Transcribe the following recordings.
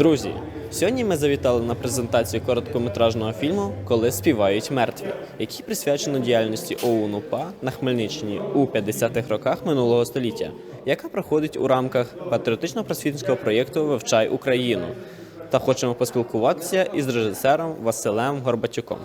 Друзі, сьогодні ми завітали на презентацію короткометражного фільму Коли співають мертві, який присвячено діяльності ОУН УПА на Хмельниччині у 50-х роках минулого століття, яка проходить у рамках патріотично-просвітницького проєкту Вивчай Україну. Та хочемо поспілкуватися із режисером Василем Горбатюком.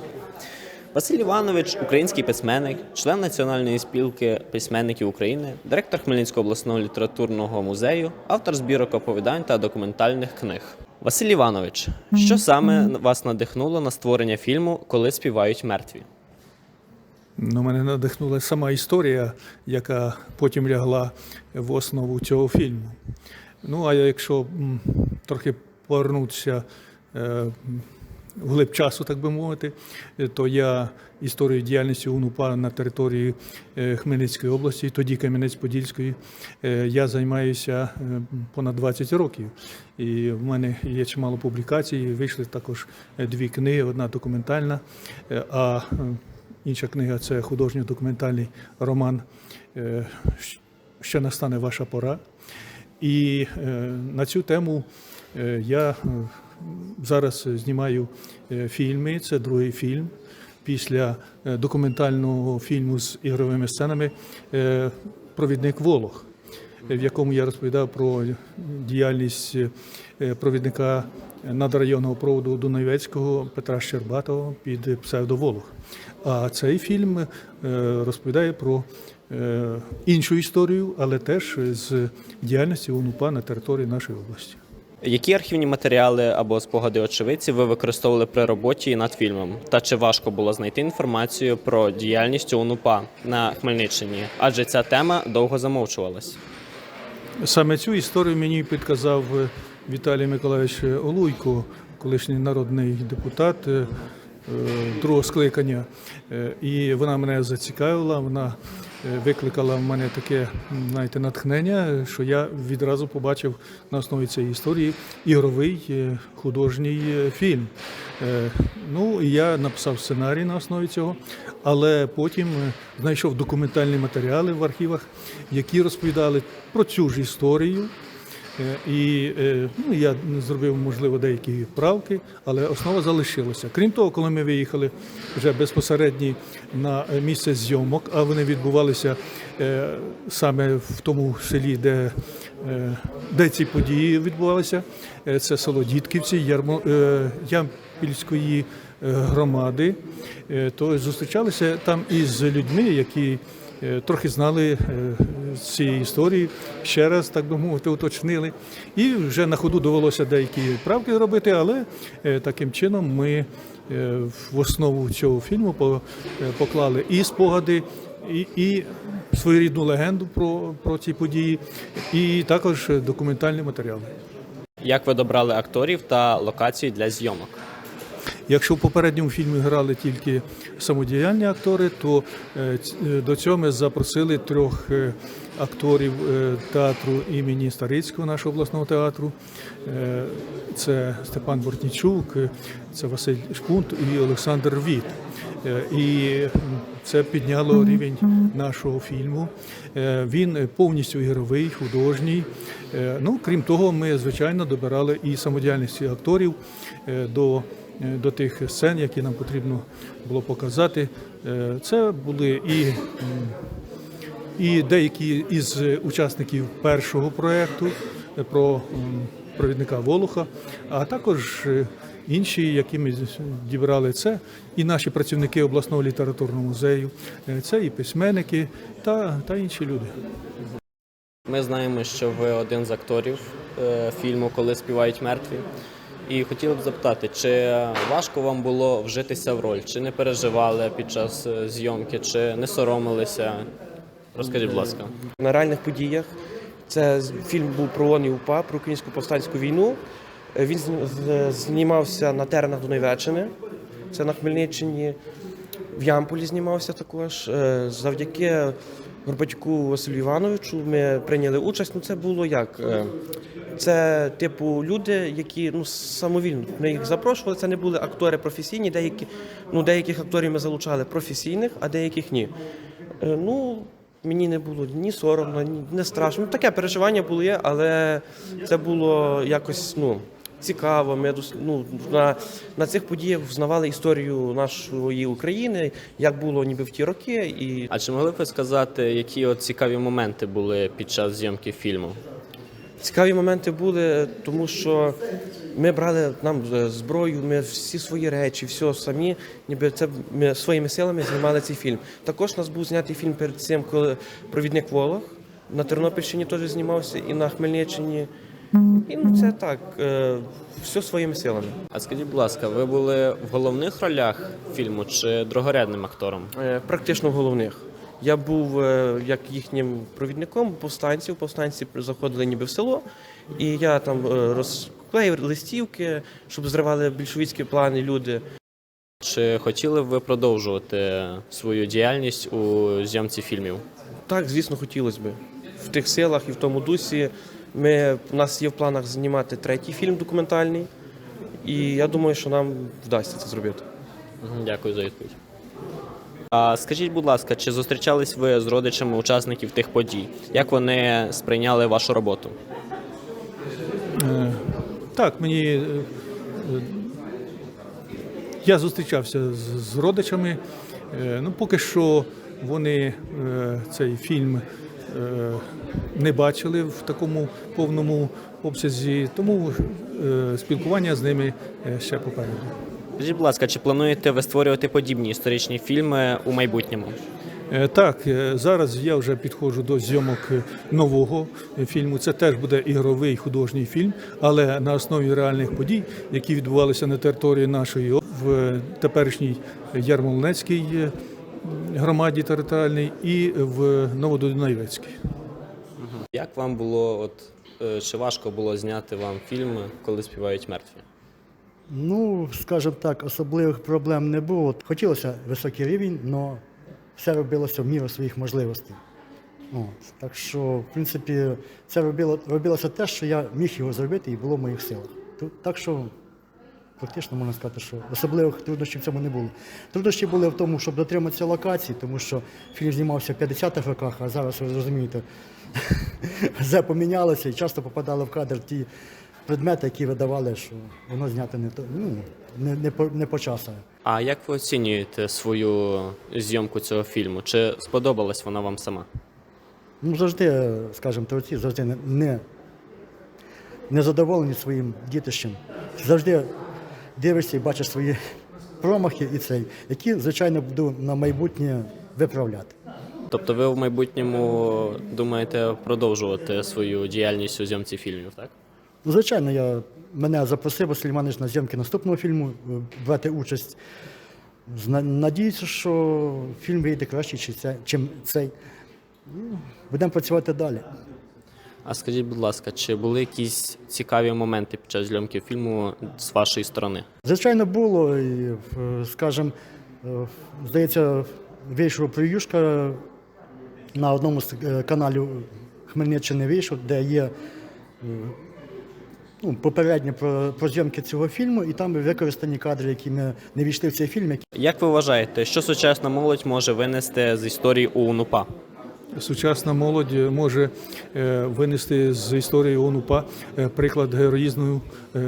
Василь Іванович, український письменник, член Національної спілки письменників України, директор Хмельницького обласного літературного музею, автор збірок оповідань та документальних книг. Василь Іванович, що саме вас надихнуло на створення фільму Коли співають мертві? Ну, мене надихнула сама історія, яка потім лягла в основу цього фільму. Ну, а якщо трохи повернутися е, вглиб часу, так би мовити, то я історію діяльності УНУПА на території е, Хмельницької області, тоді Кам'янець-Подільської, е, я займаюся е, понад 20 років. І в мене є чимало публікацій. Вийшли також дві книги: одна документальна, а Інша книга це художньо-документальний роман Що настане ваша пора. І на цю тему я зараз знімаю е, фільми. Це другий фільм. Після е, документального фільму з ігровими сценами е, Провідник Волох, в якому я розповідав про діяльність провідника надрайонного проводу Дунаєвецького Петра Щербатова під псевдоволох. А цей фільм розповідає про іншу історію, але теж з діяльності УНУПА на території нашої області. Які архівні матеріали або спогади очевидців ви використовували при роботі над фільмом? Та чи важко було знайти інформацію про діяльність ОНУПА на Хмельниччині? Адже ця тема довго замовчувалась. Саме цю історію мені підказав е, Віталій Миколаївич Олуйко, колишній народний депутат е, е, другого скликання. Е, І вона мене зацікавила, вона е, викликала в мене таке знаєте, натхнення, що я відразу побачив на основі цієї історії ігровий е, художній е, фільм. Е, Ну, і я написав сценарій на основі цього, але потім е, знайшов документальні матеріали в архівах, які розповідали про цю ж історію. Е, І е, ну, я зробив, можливо, деякі правки, але основа залишилася. Крім того, коли ми виїхали вже безпосередньо на е, місце зйомок, а вони відбувалися саме в тому селі, де, де ці події відбувалися, це село Дітківці, Ярмо, Ямпільської громади, то зустрічалися там із людьми, які трохи знали е, цієї історії, ще раз, так би мовити, уточнили. І вже на ходу довелося деякі правки робити, але е, таким чином ми е, в основу цього фільму е, поклали і спогади, і, і своєрідну легенду про, про ці події, і також документальні матеріали. Як ви добрали акторів та локації для зйомок? Якщо в попередньому фільмі грали тільки самодіяльні актори, то е, е, до цього ми запросили трьох е, акторів театру імені Старицького, нашого обласного театру. Це Степан Бортнічук, це Василь Шпунт і Олександр Віт. І це підняло рівень нашого фільму. Він повністю ігровий, художній. Ну, крім того, ми звичайно добирали і самодіяльності акторів до, до тих сцен, які нам потрібно було показати. Е, Це були і, і деякі із учасників першого проєкту е, про провідника Волоха, а також е, інші, які ми дібрали це, і наші працівники обласного літературного музею, е, це і письменники та, та інші люди. Ми знаємо, що ви один з акторів е, фільму Коли співають мертві. І хотіли б запитати, чи важко вам було вжитися в роль, чи не переживали під час е, зйомки, чи не соромилися? Розкажіть, будь ласка. на реальних подіях. Це фільм був про ООН УПА, про українську повстанську війну. Е, Він знімався на теренах Донеччини, це на Хмельниччині. В Ямполі знімався також. Е, Завдяки Горбатюку Василю Івановичу ми прийняли участь. Ну, це було як? Е, Це, типу, люди, які ну, самовільно ми їх запрошували. Це не були актори професійні. Деякі, ну, деяких акторів ми залучали професійних, а деяких ні. Е, Ну, мені не було ні соромно, ні не страшно. Ну, таке переживання було але це було якось, ну, цікаво. Ми ну, на, на цих подіях взнавали історію нашої України, як було ніби в ті роки. І А чи могли б ви сказати, які от цікаві моменти були під час зйомки фільму? цікаві моменти були, тому що ми брали нам е, зброю, ми всі свої речі, все самі, ніби це ми своїми силами знімали цей фільм. Також у нас був знятий фільм перед цим, коли провідник Волох на Тернопільщині теж знімався і на Хмельниччині. І ну це так, е, все своїми силами. А скажіть, будь ласка, ви були в головних ролях фільму чи другорядним актором? Е, Практично головних. Я був е, як їхнім провідником повстанців. Повстанці заходили ніби в село, і я там е, розклеїв листівки, щоб зривали більшовицькі плани люди. Чи хотіли б ви продовжувати свою діяльність у зйомці фільмів? Так, звісно, хотілося б. В тих силах і в тому дусі. Ми, у нас є в планах знімати третій фільм документальний, і я думаю, що нам вдасться це зробити. Дякую за відповідь. А скажіть, будь ласка, чи зустрічались ви з родичами учасників тих подій? Як вони сприйняли вашу роботу? Е, Так, мені е, я зустрічався з, з родичами. Е, Ну, поки що вони е, цей фільм не бачили в такому повному обсязі, тому е, спілкування з ними е, ще попереду. Скажіть, будь ласка, чи плануєте ви створювати подібні історичні фільми у майбутньому? Е, Так, е, зараз я вже підходжу до зйомок е, нового е, фільму. Це теж буде ігровий художній фільм, але на основі реальних подій, які відбувалися на території нашої в е, теперішній Ярмолинецькій е, громаді територіальній і в Новодонайвецькій. Як вам було, от е, чи важко було зняти вам фільм, коли співають мертві? Ну, скажімо так, особливих проблем не було. Хотілося високий рівень, але все робилося в міру своїх можливостей. От. Так що, в принципі, це робило, робилося те, що я міг його зробити і було в моїх силах. Так що, фактично можна сказати, що особливих труднощів в цьому не було. Труднощі були в тому, щоб дотриматися локації, тому що фільм знімався в 50-х роках, а зараз, ви розумієте, все помінялося і часто попадали в кадр ті предмети, які видавали, що воно знято не то, ну, не, не, по, не по часу. А як ви оцінюєте свою зйомку цього фільму? Чи сподобалась вона вам сама? Ну, завжди, скажімо, творці завжди не, не, не задоволені своїм дітищем. Завжди дивишся і бачиш свої промахи і цей, які, звичайно, буду на майбутнє виправляти. Тобто ви в майбутньому думаєте продовжувати свою діяльність у зйомці фільмів, так? Ну, звичайно, я, мене запросив Василь Іванович на зйомки наступного фільму е, брати участь. Надіюся, що фільм вийде краще, чи чим цей. Ну, Будемо працювати далі. А скажіть, будь ласка, чи були якісь цікаві моменти під час зйомки фільму з вашої сторони? Звичайно, було, і, е, скажімо, е, здається, вийшов прев'юшка на одному з е, каналів Хмельниччини вийшов, де є ну, попередньо про, про зйомки цього фільму, і там використані кадри, які не, не війшли в цей фільм, Як ви вважаєте, що сучасна молодь може винести з історії УНУПА? Сучасна молодь може е, винести з історії ОНУПА е, приклад героїзму е,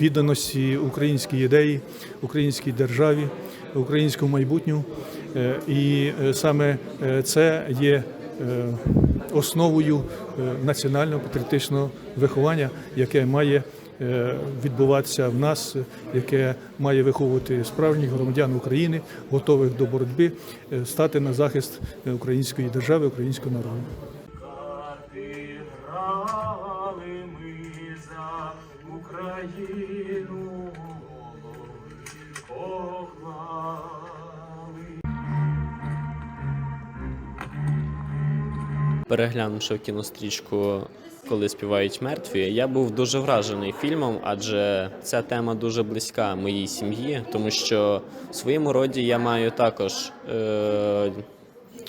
відданості українській ідеї, українській державі, українському майбутньому. Е, І е, саме е, це є е, основою е, національного патріотичного виховання, яке має е, відбуватися в нас, е, яке має виховувати справжніх громадян України, готових до боротьби, е, стати на захист е, української держави, українського народу. Україну. Переглянувши кінострічку, коли співають мертві, я був дуже вражений фільмом, адже ця тема дуже близька моїй сім'ї, тому що в своєму роді я маю також е-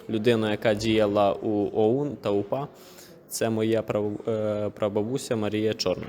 людину, яка діяла у ОУН та УПА. Це моя е, прабабуся Марія Чорна.